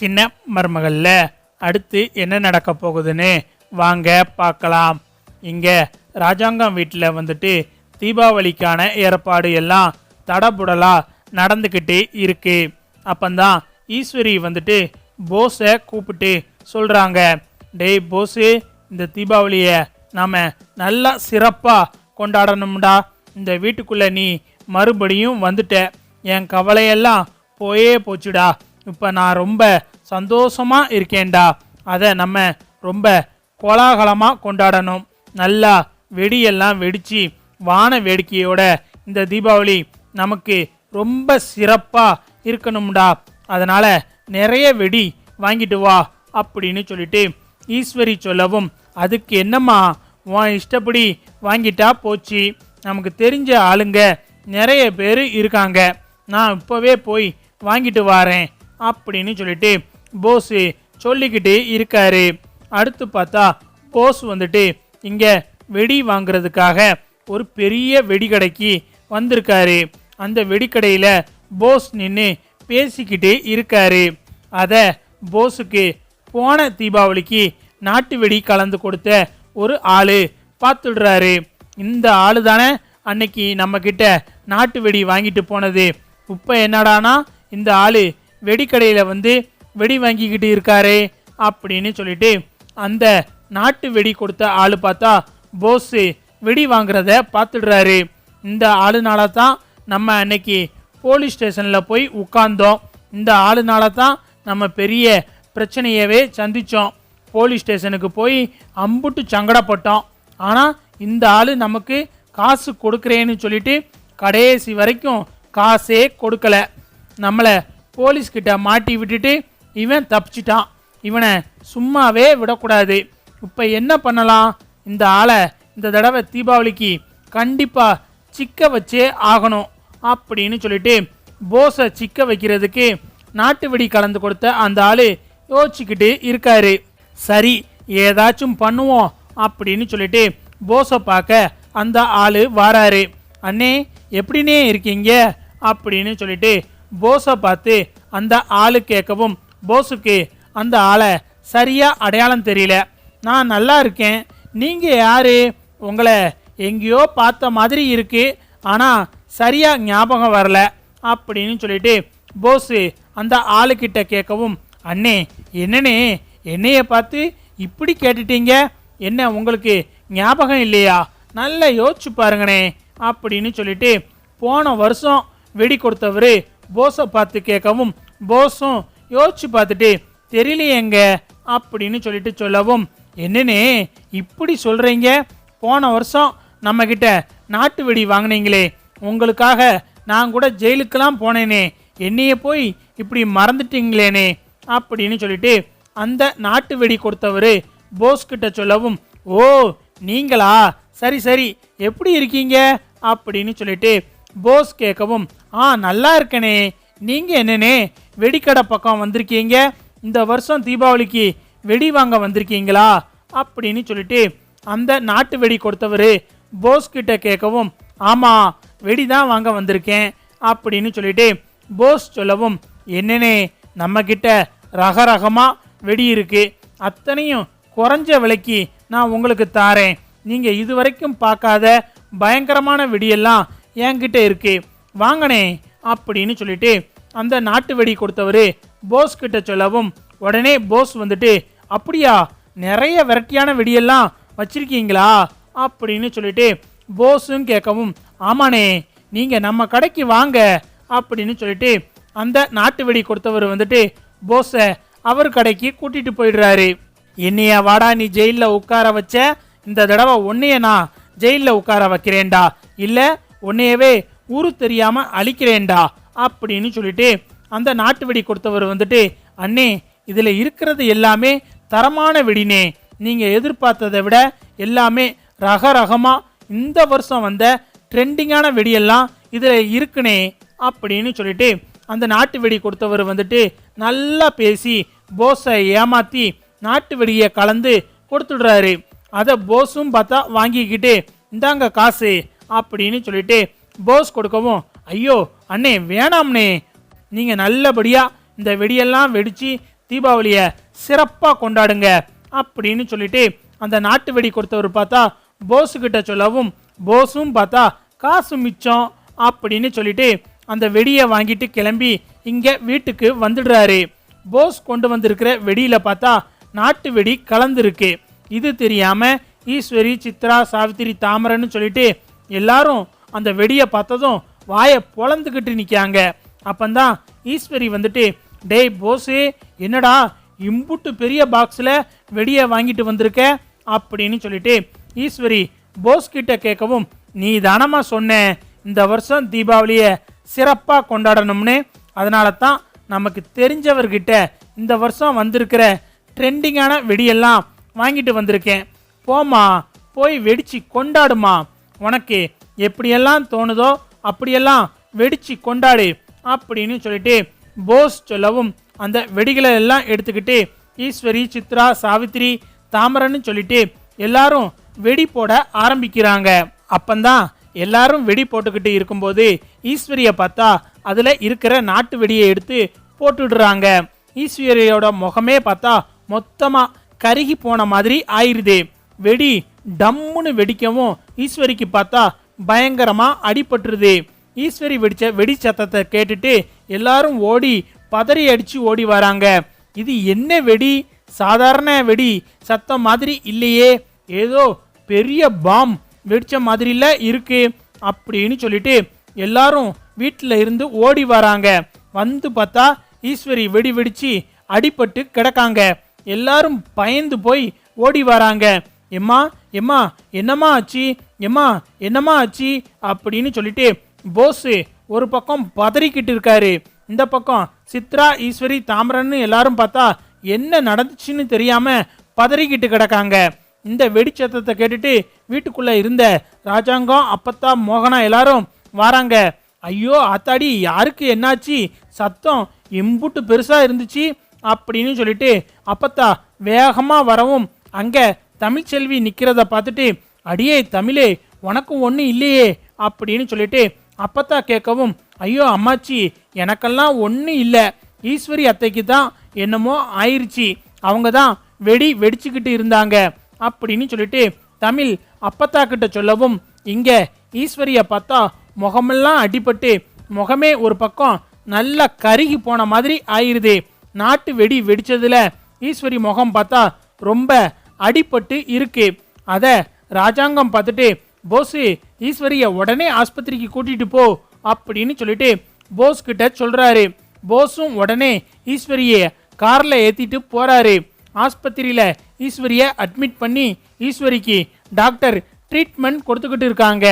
சின்ன மருமகளில். அடுத்து என்ன நடக்க போகுதுன்னு வாங்க பார்க்கலாம். இங்கே ராஜாங்கம் வீட்டில் வந்துட்டு தீபாவளிக்கான ஏற்பாடு எல்லாம் தடபுடலாக நடந்துக்கிட்டு இருக்கு. அப்பந்தான் ஈஸ்வரி வந்துட்டு போஸை கூப்பிட்டு சொல்கிறாங்க டேய் போஸு இந்த தீபாவளியை நாம் நல்லா சிறப்பாக கொண்டாடணும்டா. இந்த வீட்டுக்குள்ளே நீ மறுபடியும் வந்துட்ட. என் கவலையெல்லாம் போயே போச்சுடா. இப்போ நான் ரொம்ப சந்தோஷமாக இருக்கேன்டா. அதை நம்ம ரொம்ப கோலாகலமாக கொண்டாடணும். நல்லா வெடியெல்லாம் வெடித்து வான வேடிக்கையோட இந்த தீபாவளி நமக்கு ரொம்ப சிறப்பாக இருக்கணும்டா. அதனால் நிறைய வெடி வாங்கிட்டு வா அப்படின்னு சொல்லிட்டு ஈஸ்வரி சொல்லவும் அதுக்கு என்னம்மா? உன் இஷ்டப்படி வாங்கிட்டா போச்சு. நமக்கு தெரிஞ்ச ஆளுங்க நிறைய பேர் இருக்காங்க. நான் இப்போவே போய் வாங்கிட்டு வாரேன். அப்படின்னு சொல்லிட்டு போஸு சொல்லிக்கிட்டு இருக்காரு. அடுத்து பார்த்தா போஸ் வந்துட்டு இங்கே வெடி வாங்குறதுக்காக ஒரு பெரிய வெடிக்கடைக்கு வந்திருக்காரு. அந்த வெடிக்கடையில் போஸ் நின்று பேசிக்கிட்டு இருக்காரு. அதை போஸுக்கு போன தீபாவளிக்கு நாட்டு வெடி கலந்து கொடுத்த ஒரு ஆள் பார்த்துடுறாரு இந்த ஆள் தானே அன்னைக்கு நம்மக்கிட்ட நாட்டு வெடி வாங்கிட்டு போனது. இப்போ என்னடானா இந்த ஆள் வெடிக்கடையில் வந்து வெடி வாங்கிக்கிட்டு இருக்காரு அப்படின்னு சொல்லிட்டு அந்த நாட்டு வெடி கொடுத்த ஆள் பார்த்தா போஸு வெடி வாங்குறத பார்த்துடுறாரு. இந்த ஆளுனால தான் நம்ம அன்னைக்கு போலீஸ் ஸ்டேஷனில் போய் உட்கார்ந்தோம். இந்த ஆளுனால தான் நம்ம பெரிய பிரச்சனையவே சந்தித்தோம் போலீஸ் ஸ்டேஷனுக்கு போய் அம்புட்டு சங்கடப்பட்டோம். ஆனால் இந்த ஆள் நமக்கு காசு கொடுக்குறேன்னு சொல்லிட்டு கடைசி வரைக்கும் காசே கொடுக்கல. நம்மளை போலீஸ்கிட்ட மாட்டி விட்டுட்டு இவன் தப்பிச்சிட்டான். இவனை சும்மாவே விடக்கூடாது. இப்போ என்ன பண்ணலாம்? இந்த ஆளை இந்த தடவை தீபாவளிக்கு கண்டிப்பாக சிக்க வச்சே ஆகணும் அப்படின்னு சொல்லிட்டு போஸை சிக்க வைக்கிறதுக்கு நாட்டு வெடி கலந்து கொடுத்த அந்த ஆள் யோசிச்சுக்கிட்டு இருக்காரு. சரி ஏதாச்சும் பண்ணுவோம் அப்படின்னு சொல்லிட்டு போஸை பார்க்க அந்த ஆள் வாராரு. அண்ணே எப்படின்னே இருக்கீங்க? அப்படின்னு சொல்லிட்டு போஸை பார்த்து அந்த ஆளு கேட்கவும் போஸுக்கு அந்த ஆளை சரியாக அடையாளம் தெரியல. நான் நல்லா இருக்கேன். நீங்கள் யார்? உங்களை எங்கேயோ பார்த்த மாதிரி இருக்கு. ஆனால் சரியாக ஞாபகம் வரல. அப்படின்னு சொல்லிட்டு போஸு அந்த ஆளுக்கிட்ட கேட்கவும் அண்ணே என்னண்ணே? என்னையை பார்த்து இப்படி கேட்டுட்டீங்க? என்ன உங்களுக்கு ஞாபகம் இல்லையா? நல்லா யோசிச்சு பாருங்கண்ணே. அப்படின்னு சொல்லிட்டு போன வருஷம் வெடி கொடுத்தவர் போஸை பார்த்து கேட்கவும் போஸும் யோசிச்சு பார்த்துட்டு தெரியலையேங்க அப்படின்னு சொல்லிட்டு சொல்லவும் என்னன்னே இப்படி சொல்கிறீங்க போன வருஷம் நம்மக்கிட்ட நாட்டு வெடி வாங்கினீங்களே. உங்களுக்காக நான் கூட ஜெயிலுக்கெல்லாம் போனேனே. என்னையே போய் இப்படி மறந்துட்டீங்களேனே அப்படின்னு சொல்லிட்டு அந்த நாட்டு வெடி கொடுத்தவர் போஸ்கிட்ட சொல்லவும் ஓ நீங்களா? சரி சரி எப்படி இருக்கீங்க? அப்படின்னு சொல்லிட்டு போஸ் கேட்கவும் ஆ நல்லா இருக்கனே. நீங்கள் என்னனே? வெடிக்கடை பக்கம் வந்திருக்கீங்க. இந்த வருஷம் தீபாவளிக்கு வெடி வாங்க வந்திருக்கீங்களா? அப்படின்னு சொல்லிட்டு அந்த நாட்டு வெடி கொடுத்தவர் போஸ் கிட்ட கேட்கவும் ஆமாம் வெடி தான் வாங்க வந்திருக்கேன். அப்படின்னு சொல்லிட்டு போஸ் சொல்லவும் என்னனே நம்ம கிட்ட ரக ரகமாக வெடி இருக்குது அத்தனையும் குறைஞ்ச விலைக்கு நான் உங்களுக்கு தாரேன். இது இதுவரைக்கும் பார்க்காத பயங்கரமான வெடியெல்லாம் என்கிட்ட இருக்கு. வாங்கனே அப்படின்னு சொல்லிட்டு அந்த நாட்டு வெடி கொடுத்தவர் போஸ் கிட்ட சொல்லவும் உடனே போஸ் வந்துட்டு அப்படியா நிறைய வெரைட்டியான வெடியெல்லாம் வச்சிருக்கீங்களா? அப்படின்னு சொல்லிட்டு போஸும் கேட்கவும் ஆமாண்ணே நீங்கள் நம்ம கடைக்கு வாங்க அப்படின்னு சொல்லிட்டு அந்த நாட்டு வெடி கொடுத்தவர் வந்துட்டு போஸை அவர் கடைக்கு கூட்டிகிட்டு போயிடுறாரு. என்னைய வாடா நீ ஜெயிலில் உட்கார வச்ச? இந்த தடவை உன்னைய நான் ஜெயிலில் உட்கார வைக்கிறேன்டா. இல்லை உன்னையவே ஊரு தெரியாம அழிக்கிறேன்டா அப்படின்னு சொல்லிட்டு அந்த நாட்டு வெடி கொடுத்தவர் வந்துட்டு அண்ணே இதில் இருக்கிறது எல்லாமே தரமான வெடினே. நீங்கள் எதிர்பார்த்ததை விட எல்லாமே ரக ரகமாக இந்த வருஷம் வந்த ட்ரெண்டிங்கான வெடியெல்லாம் இதில் இருக்குனே அப்படின்னு சொல்லிட்டு அந்த நாட்டு வெடி கொடுத்தவர் வந்துட்டு நல்லா பேசி போஸை ஏமாற்றி நாட்டு வெடியை கலந்து கொடுத்துடுறாரு. அதை போஸும் பார்த்தா வாங்கிக்கிட்டு இந்தாங்க காசு அப்படின்னு சொல்லிட்டு போஸ் கொடுக்கவும் ஐயோ அண்ணே வேணாம்னே. நீங்கள் நல்லபடியாக இந்த வெடியெல்லாம் வெடித்து தீபாவளியை சிறப்பாக கொண்டாடுங்க அப்படின்னு சொல்லிட்டு அந்த நாட்டு வெடி கொடுத்தவர் பார்த்தா போஸுக்கிட்ட சொல்லவும் போஸும் பார்த்தா காசு மிச்சம் அப்படின்னு சொல்லிட்டு அந்த வெடியை வாங்கிட்டு கிளம்பி இங்கே வீட்டுக்கு வந்துடுறாரு. போஸ் கொண்டு வந்திருக்கிற வெடியில் பார்த்தா நாட்டு வெடி கலந்துருக்கு. இது தெரியாமல் ஈஸ்வரி சித்ரா சாவித்திரி தாமரைன்னு சொல்லிட்டு எல்லாரும் அந்த வெடியை பார்த்ததும் வாயை பொழந்துக்கிட்டு நிற்காங்க அப்பந்தான் ஈஸ்வரி வந்துட்டு டேய் போஸு என்னடா இம்புட்டு பெரிய பாக்ஸில் வெடியை வாங்கிட்டு வந்திருக்க? அப்படின்னு சொல்லிட்டு ஈஸ்வரி போஸ் கிட்ட கேட்கவும் நீ தானம்மா சொன்ன இந்த வருஷம் தீபாவளியை சிறப்பாக கொண்டாடணும்னு. அதனால தான் நமக்கு தெரிஞ்சவர்கிட்ட இந்த வருஷம் வந்திருக்கிற ட்ரெண்டிங்கான வெடியெல்லாம் வாங்கிட்டு வந்திருக்கேன். போம்மா போய் வெடிச்சு கொண்டாடுமா. உனக்கு எப்படியெல்லாம் தோணுதோ அப்படியெல்லாம் வெடிச்சு கொண்டாடு அப்படின்னு சொல்லிட்டு போஸ் சொல்லவும் அந்த வெடிகளை எல்லாம் எடுத்துக்கிட்டு ஈஸ்வரி சித்ரா சாவித்திரி தாமரன்னு சொல்லிட்டு எல்லாரும் வெடி போட ஆரம்பிக்கிறாங்க. அப்பந்தான் எல்லாரும் வெடி போட்டுக்கிட்டு இருக்கும்போது ஈஸ்வரியை பார்த்தா அதில் இருக்கிற நாட்டு வெடியை எடுத்து போட்டுடுறாங்க. ஈஸ்வரியோட முகமே பார்த்தா மொத்தமாக கருகி போன மாதிரி ஆயிருது. வெடி டம்முன்னு வெடிக்கவும் ஈஸ்வரிக்கு பார்த்தா பயங்கரமாக அடிபட்டுருது. ஈஸ்வரி வெடிச்ச வெடி சத்தத்தை கேட்டுட்டு எல்லாரும் ஓடி பதறி அடித்து ஓடி வராங்க. இது என்ன வெடி? சாதாரண வெடி. சத்தம் மாதிரி இல்லையே. ஏதோ பெரிய பாம் வெடித்த மாதிரில இருக்குது அப்படின்னு சொல்லிட்டு எல்லாரும் வீட்டில் இருந்து ஓடி வராங்க. வந்து பார்த்தா ஈஸ்வரி வெடி வெடித்து அடிபட்டு கிடக்காங்க. எல்லாரும் பயந்து போய் ஓடி வராங்க. எம்மா எம்மா என்னம்மா ஆச்சு? எம்மா என்னம்மா ஆச்சு? அப்படின்னு சொல்லிட்டு போஸு ஒரு பக்கம் பதறிக்கிட்டு இருக்காரு. இந்த பக்கம் சித்ரா ஈஸ்வரி தாமரன்னு எல்லாரும் பார்த்தா என்ன நடந்துச்சுன்னு தெரியாமல் பதறிக்கிட்டு கிடக்காங்க. இந்த வெடிச்சத்தத்தை கேட்டுட்டு வீட்டுக்குள்ளே இருந்த ராஜாங்கம் அப்பத்தா மோகனா எல்லாரும் வராங்க. ஐயோ ஆத்தாடி யாருக்கு என்னாச்சு? சத்தம் எம்புட்டு பெருசாக இருந்துச்சு அப்படின்னு சொல்லிட்டு அப்பத்தா வேகமாக வரவும் அங்கே தமிழ்ச்செல்வி நிற்கிறத பார்த்துட்டு அடியே தமிழே உனக்கும் ஒன்றும் இல்லையே அப்படின்னு சொல்லிட்டு அப்பத்தா கேட்கவும் ஐயோ அம்மாச்சி எனக்கெல்லாம் ஒன்றும் இல்லை. ஈஸ்வரி அத்தைக்கு தான் என்னமோ ஆயிடுச்சு அவங்க தான் வெடி வெடிச்சுக்கிட்டு இருந்தாங்க அப்படின்னு சொல்லிட்டு தமிழ் அப்பத்தா கிட்ட சொல்லவும் இங்கே ஈஸ்வரியை பார்த்தா முகமெல்லாம் அடிபட்டு முகமே ஒரு பக்கம் நல்லா கருகி போன மாதிரி ஆயிடுது நாட்டு வெடி வெடித்ததில் ஈஸ்வரி முகம் பார்த்தா ரொம்ப அடிபட்டு இருக்கு. அதை ராஜாங்கம் பார்த்துட்டு போஸு ஈஸ்வரிய உடனே ஆஸ்பத்திரிக்கு கூட்டிகிட்டு போ அப்படின்னு சொல்லிட்டு போஸ் கிட்ட சொல்கிறாரு போஸும் உடனே ஈஸ்வரியை காரில் ஏற்றிட்டு போகிறாரு ஆஸ்பத்திரியில் ஈஸ்வரியை அட்மிட் பண்ணி ஈஸ்வரிக்கு டாக்டர் ட்ரீட்மெண்ட் கொடுத்துக்கிட்டு இருக்காங்க.